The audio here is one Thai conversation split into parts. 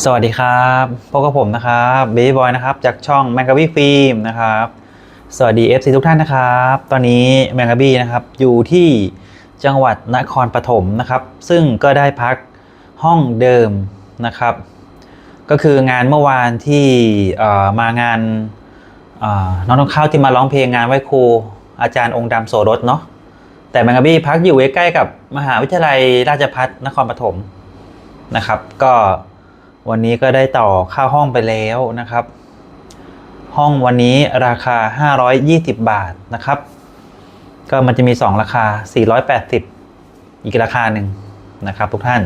สวัสดีครับพบกับผมนะครับเบย์บอยนะครับจากช่องแมงกะบี้ฟิล์มนะครับสวัสดี FC ทุกท่านนะครับ ตอนนี้แมงกะบี้นะครับอยู่ที่จังหวัดนครปฐมนะครับ ซึ่งก็ได้พักห้องเดิมนะครับ ก็คืองานเมื่อวานที่มางานน้องน้องข้าวที่มาร้องเพลงงานไหว้ครูอาจารย์องค์ดำโสรสเนาะแต่แมงกะบี้พักอยู่ใกล้ๆกับมหาวิทยาลัยราชภัฏนครปฐมนะครับ ก็ วันนี้ก็ได้ต่อค่าห้องไปแล้วนะครับ ห้องวันนี้ราคา 520 บาทนะครับ ก็มันจะมี 2 ราคา 480 อีกราคาหนึ่งนะครับ ทุกท่าน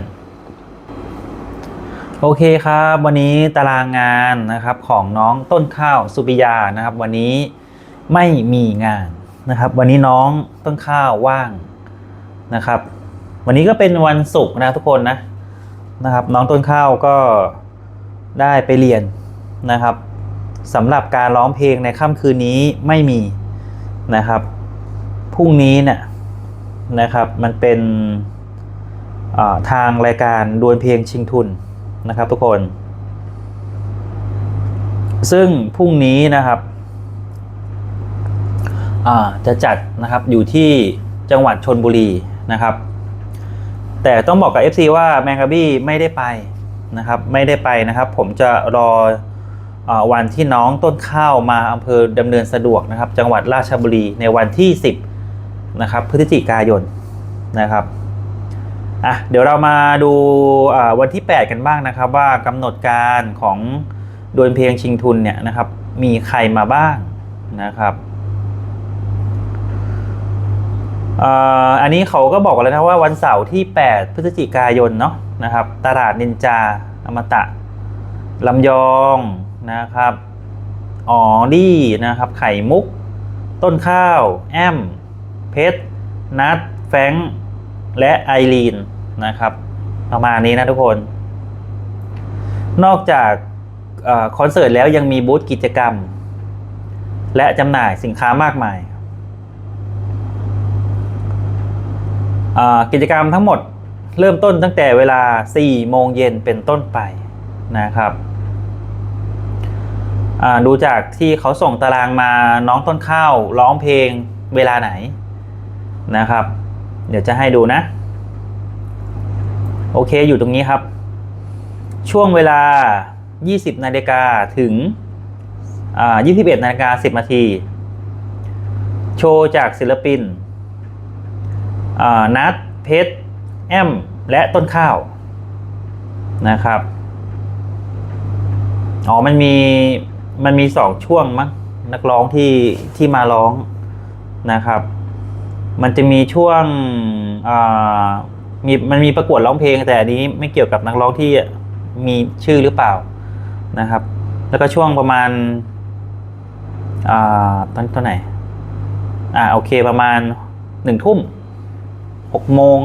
โอเคครับ วันนี้ตารางงานนะครับของน้องต้นข้าวสุปิยานะครับ วันนี้ไม่มีงานนะครับ วันนี้น้องต้นข้าวว่างนะครับ วันนี้ก็เป็นวันศุกร์นะทุกคนนะ นะครับ น้องต้นข้าวก็ได้ไปเรียนนะครับสำหรับการร้องเพลงในค่ำคืนนี้ไม่มีนะครับพรุ่งนี้เนี่ยนะครับมันเป็นาทางรายการดวลเพลงชิงทุนนะครับทุกคน ซึ่งพรุ่งนี้นะครับจะจัดนะครับอยู่ที่จังหวัดชนบุรีนะครับ แต่ต้องบอกกับ FC ว่าแมงกะบี้ไม่ได้ไปนะครับไม่ได้ไปนะครับ ผมจะรออวันที่น้องต้นข้าวมาอำเภอดำเนินสะดวกนะครับ จังหวัดราชบุรีในวันที่ 10นะครับพฤศจิกายนนะครับอะเดี๋ยวเรามาดูวันที่ 8 กันบ้างนะครับ ว่ากำหนดการของดวลเพลงชิงทุนเนี่ยนะครับมีใครมาบ้างนะครับ อันนี้เขาก็บอกแล้วนะว่าวันเสาร์ที่ 8 พฤศจิกายนเนาะนะครับ ตลาดนินจาอมตะลำยองนะครับอ๋อดี้นะครับ ไข่มุก ต้นข้าว แอม เพชร นัทแฟงและไอรีนนะครับ ประมาณนี้นะทุกคน นอกจากอคอนเสิร์ตแล้วยังมีบูธกิจกรรม และจำหน่ายสินค้ามากมาย อ่า กิจกรรมทั้งหมดเริ่มต้นตั้งแต่เวลา 4 โมงเย็นเป็นต้นไปนะครับดูจากที่เขาส่งตารางมาน้องต้นข้าวร้องเพลงเวลาไหนนะครับ เดี๋ยวจะให้ดูนะ โอเคอยู่ตรงนี้ครับ ช่วงเวลา 20 นาฬิกาถึง 21 นาฬิกา 10 นาที โชว์จากศิลปิน นัดเพชรแอม และต้นข้าวนะครับ อ๋อ มันมี มันมีสองช่วงมั้งนักร้องที่ที่มาร้องนะครับ มันจะมีช่วงมีมันมีประกวดร้องเพลงแต่อันนี้ไม่เกี่ยวกับนักร้องที่มีชื่อหรือเปล่านะครับ แล้วก็ช่วงประมาณอ่าตอนตอนไหนอ่าโอเคประมาณหนึ่งทุ่ม หกโมง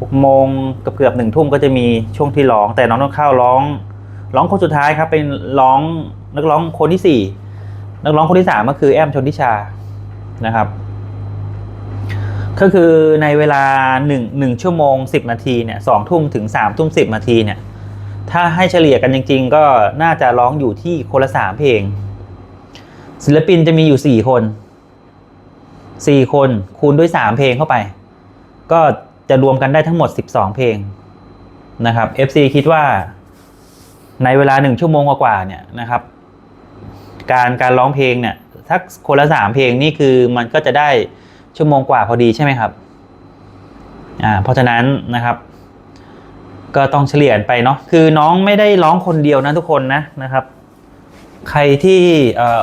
หกโมงกือบเกือบหนึ่งทุ่มก็จะมีช่วงที่ร้อง แต่น้องต้นข้าร้อง ร้องคนสุดท้ายครับเป็นร้องนักร้องคนที่สี่นักร้องคนที่สามก็คือแอมชนทิชานะครับ ก็คือในเวลาหนึ่งหนึ่งชั่วโมงสิบนาทีเนี่ยสองทุ่มถึงสามทุ่มสิบนาทีเนี่ย ถ้าให้เฉลี่ยกันจริง ๆ ก็น่าจะร้องอยู่ที่คนละสามเพลง ศิลปินจะมีอยู่สี่คนสี่คนคูณด้วยสามเพลงเข้าไป ก็จะรวมกันได้ทั้งหมด 12 เพลงนะครับ FC คิดว่าในเวลาหนึ่งชั่วโมงกว่าๆเนี่ยนะครับ การการร้องเพลงเนี่ยถ้าคนละสามเพลงนี่คือมันก็จะได้ชั่วโมงกว่าพอดีใช่ไหมครับอ่าเพราะฉะนั้นนะครับ ก็ต้องเฉลี่ยไปเนาะคือน้องไม่ได้ร้องคนเดียวนะทุกคนนะนะครับ ใครที่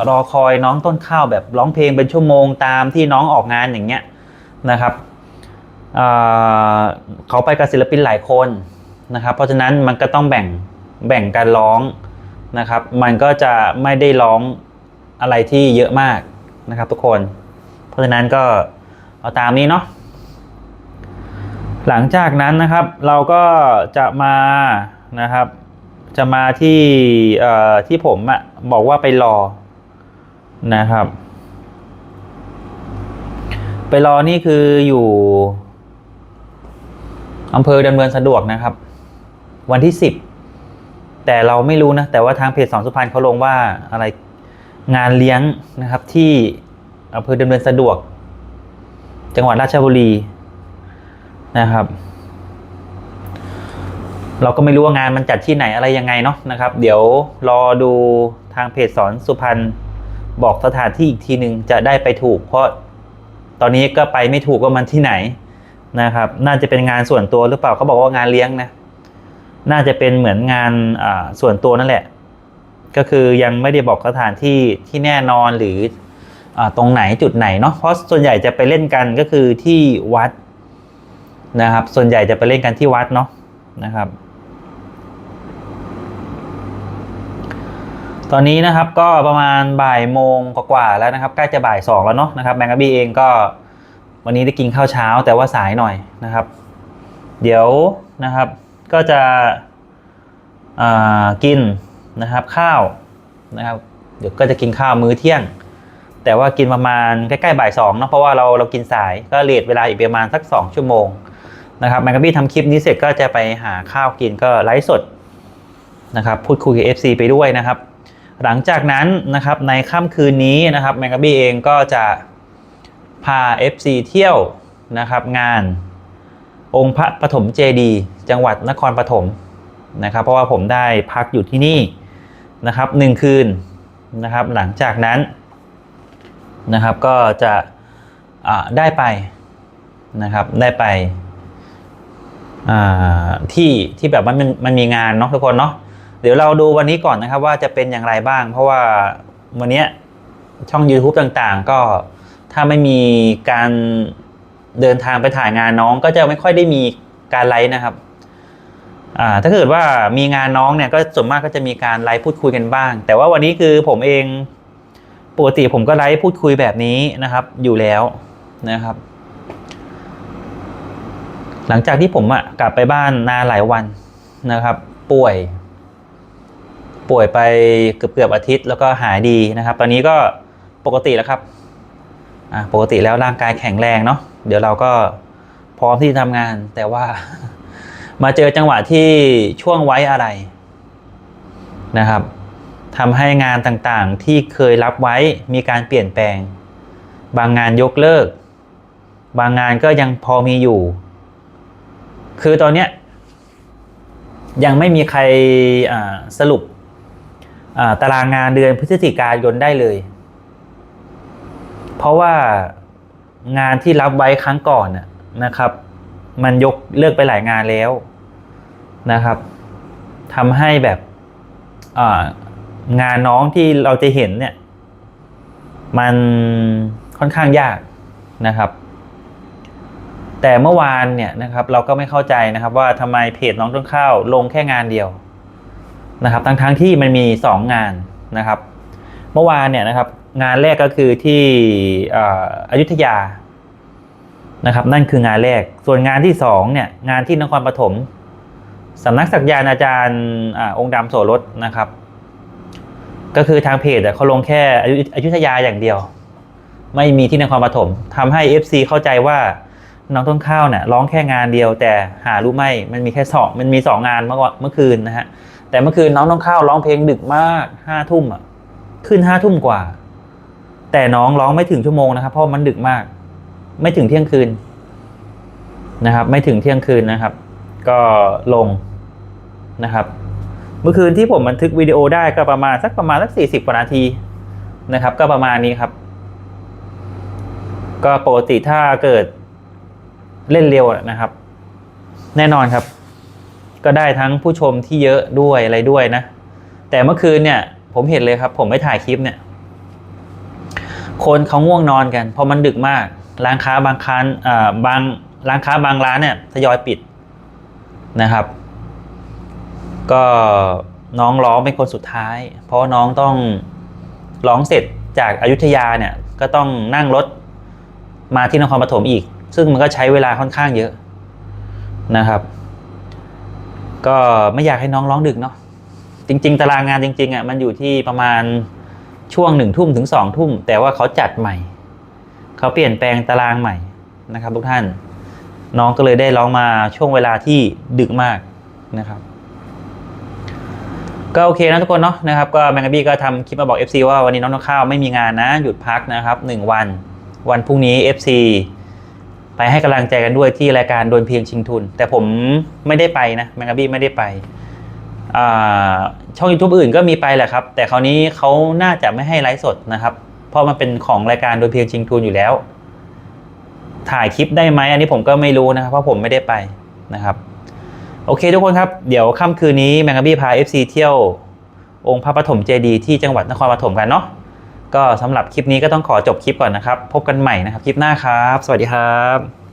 รอคอยน้องต้นข้าวแบบร้องเพลงเป็นชั่วโมงตามที่น้องออกงานอย่างเงี้ยนะครับ เขาไปกับศิลปินหลายคนนะครับ เพราะฉะนั้นมันก็ต้องแบ่งแบ่งการร้องนะครับ มันก็จะไม่ได้ร้องอะไรที่เยอะมากนะครับ ทุกคน เพราะฉะนั้นก็เอาตามนี้เนาะหลังจากนั้นนะครับเราก็จะมานะครับ จะมาที่ที่ผมอะบอกว่าไปรอนะครับ ไปรอนี่คืออยู่ อำเภอดำเนินสะดวกนะครับ วันที่สิบแต่เราไม่รู้นะ แต่ว่าทางเพจสอนสุพรรณเขาลงว่าอะไรงานเลี้ยงนะครับที่อำเภอดำเนินสะดวก จังหวัดราชบุรีนะครับ เราก็ไม่รู้ว่างานมันจัดที่ไหนอะไรยังไงเนาะนะครับ เดี๋ยวรอดูทางเพจสอนสุพรรณบอกสถานที่อีกทีหนึ่งจะได้ไปถูก เพราะตอนนี้ก็ไปไม่ถูกว่ามันที่ไหน นะครับ น่าจะเป็นงานส่วนตัวหรือเปล่าเขาบอกว่างานเลี้ยงนะ น่าจะเป็นเหมือนงานส่วนตัวนั่นแหละ ก็คือยังไม่ได้บอกสถานที่ที่แน่นอนหรืออตรงไหนจุดไหนเนาะ เพราะส่วนใหญ่จะไปเล่นกันก็คือที่วัดนะครับ ส่วนใหญ่จะไปเล่นกันที่วัดเนาะนะครับ ตอนนี้นะครับก็ประมาณบ่ายโมงกว่าแล้วนะครับ ใกล้จะบ่ายสองแล้วเนาะนะครับแมงกะบี้เองก็ วันนี้ได้กินข้าวเช้าแต่ว่าสายหน่อยนะครับ เดี๋ยวนะครับก็จะกินนะครับข้าวนะครับเดี๋ยวก็จะกินข้าวมื้อเที่ยง แต่ว่ากินประมาณใกล้ๆบ่ายสองเนาะเพราะว่าเราเรากินสายก็เลทเวลาอีกประมาณสักสองชั่วโมงนะครับแมงกะบี้ทำคลิปนี้เสร็จก็จะไปหาข้าวกินก็ไลฟ์สดนะครับพูดคุยกับ FC ไปด้วยนะครับ หลังจากนั้นนะครับในค่ำคืนนี้นะครับแมงกะบี้เองก็จะ พา FC เที่ยวนะครับงาน องค์พระปฐมเจดีย์จังหวัดนครปฐมนะครับ เพราะว่าผมได้พักอยู่ที่นี่นะครับหนึ่งคืนนะครับหลังจากนั้นนะครับก็จะอ่าได้ไปนะครับได้ไปอ่าที่ที่แบบมันมันมีงานเนาะทุกคนเนาะเดี๋ยวเราดูวันนี้ก่อนนะครับว่าจะเป็นอย่างไรบ้าง เพราะว่าวันนี้ช่อง YouTube ต่างๆ ก็ ถ้าไม่มีการเดินทางไปถ่ายงานน้องก็จะไม่ค่อยได้มีการไลฟ์นะครับถ้าเกิดว่ามีงานน้องเนี่ยก็ส่วนมากก็จะมีการไลฟ์พูดคุยกันบ้าง แต่ว่าวันนี้คือผมเองปกติผมก็ไลฟ์พูดคุยแบบนี้นะครับ อยู่แล้วนะครับ หลังจากที่ผมอะกลับไปบ้านนานหลายวันนะครับ ป่วย ป่วยไปเกือบเกือบอาทิตย์แล้วก็หายดีนะครับ ตอนนี้ก็ปกติแล้วครับ อ่าปกติแล้วร่างกายแข็งแรงเนาะเดี๋ยวเราก็พร้อมที่จะทำงาน แต่ว่า มาเจอจังหวะที่ช่วงไว้อะไรนะครับทำให้งานต่างๆที่เคยรับไว้มีการเปลี่ยนแปลง บางงานยกเลิก บางงานก็ยังพอมีอยู่ คือตอนเนี้ยยังไม่มีใครสรุปตารางงานเดือนพฤศจิกายนได้เลย เพราะว่างานที่รับไว้ครั้งก่อนนะครับ มันยกเลิกไปหลายงานแล้วนะครับทำให้แบบงานน้องที่เราจะเห็นเนี่ย มันค่อนข้างยากนะครับ แต่เมื่อวานเนี่ยนะครับ เราก็ไม่เข้าใจนะครับ ว่าทำไมเพจน้องต้นข้าวลงแค่งานเดียวนะครับ ทั้งทั้งๆที่มันมีสองงานนะครับ เมื่อวานเนี่ยนะครับ งานแรกก็คือที่อายุธยานะครับ นั่นคืองานแรก ส่วนงานที่สองเนี่ยงานที่นครปฐมสำนักสักยานอาจารย์อองค์ดำโสรสนะครับ ก็คือทางเพจเขาลงแค่อยุอยุธยาอย่างเดียว ไม่มีที่นครปฐมทำให้ FC เข้าใจว่าน้องต้นข้าวเนี่ยร้องแค่งานเดียว แต่หารู้ไหมมันมีแค่สองมันมีสองงานเมื่อเมื่อคืนนะฮะแต่เมื่อคืนน้องต้นข้าวร้องเพลงดึกมากห้าทุ่มอะขึ้นห้าทุ่มกว่า แต่น้องร้องไม่ถึงชั่วโมงนะครับ เพราะมันดึกมาก ไม่ถึงเที่ยงคืนนะครับ ไม่ถึงเที่ยงคืนนะครับ ก็ลงนะครับ เมื่อคืนที่ผมบันทึกวิดีโอได้ก็ประมาณสักประมาณสักสี่สิบกว่านาทีนะครับ ก็ประมาณนี้ครับ ก็ปกติถ้าเกิดเล่นเร็วนะครับ แน่นอนครับ ก็ได้ทั้งผู้ชมที่เยอะด้วยอะไรด้วยนะ แต่เมื่อคืนเนี่ย ผมเห็นเลยครับ ผมไม่ถ่ายคลิปเนี่ย คนเขาง่วงนอนกันเพราะมันดึกมาก ร้านค้าบางค้านบางร้านค้าบางร้านเนี่ยทยอยปิดนะครับ ก็น้องร้องเป็นคนสุดท้าย เพราะน้องต้องร้องเสร็จจากอายุทยาเนี่ยก็ต้องนั่งรถมาที่นครปฐมอีก ซึ่งมันก็ใช้เวลาค่อนข้างเยอะนะครับ ก็ไม่อยากให้น้องร้องดึกเนาะจริง ๆ ตารางงานจริงๆอะมันอยู่ที่ประมาณ ช่วงหนึ่งทุ่มถึงสองทุ่ม แต่ว่าเขาจัดใหม่ เขาเปลี่ยนแปลงตารางใหม่นะครับ ทุกท่าน น้องก็เลยได้ร้องมาช่วงเวลาที่ดึกมากนะครับ ก็โอเคนะทุกคนเนาะนะครับ ก็แมงกะบี้ก็ทำคลิปมาบอก FC ว่าวันนี้น้องน้องข้าวไม่มีงานนะ หยุดพักนะครับหนึ่งวัน วันพรุ่งนี้ FC ไปให้กำลังใจกันด้วยที่รายการโดนเพียงชิงทุน แต่ผมไม่ได้ไปนะแมงกะบี้ไม่ได้ไป ช่อง YouTube อื่นก็มีไปแหละครับ แต่คราวนี้เขาน่าจะไม่ให้ไลฟ์สดนะครับ เพราะมันเป็นของรายการโดนเพียงชิงทุนอยู่แล้ว ถ่ายคลิปได้ไหมอันนี้ผมก็ไม่รู้นะครับ เพราะผมไม่ได้ไปนะครับ โอเคทุกคนครับ เดี๋ยวค่ำคืนนี้แมงกะบี้พา FC เที่ยว องค์พระปฐมเจดีย์ที่จังหวัดนครปฐมกันเนาะก็สำหรับคลิปนี้ก็ต้องขอจบคลิปก่อนนะครับ พบกันใหม่นะครับ คลิปหน้าครับ สวัสดีครับ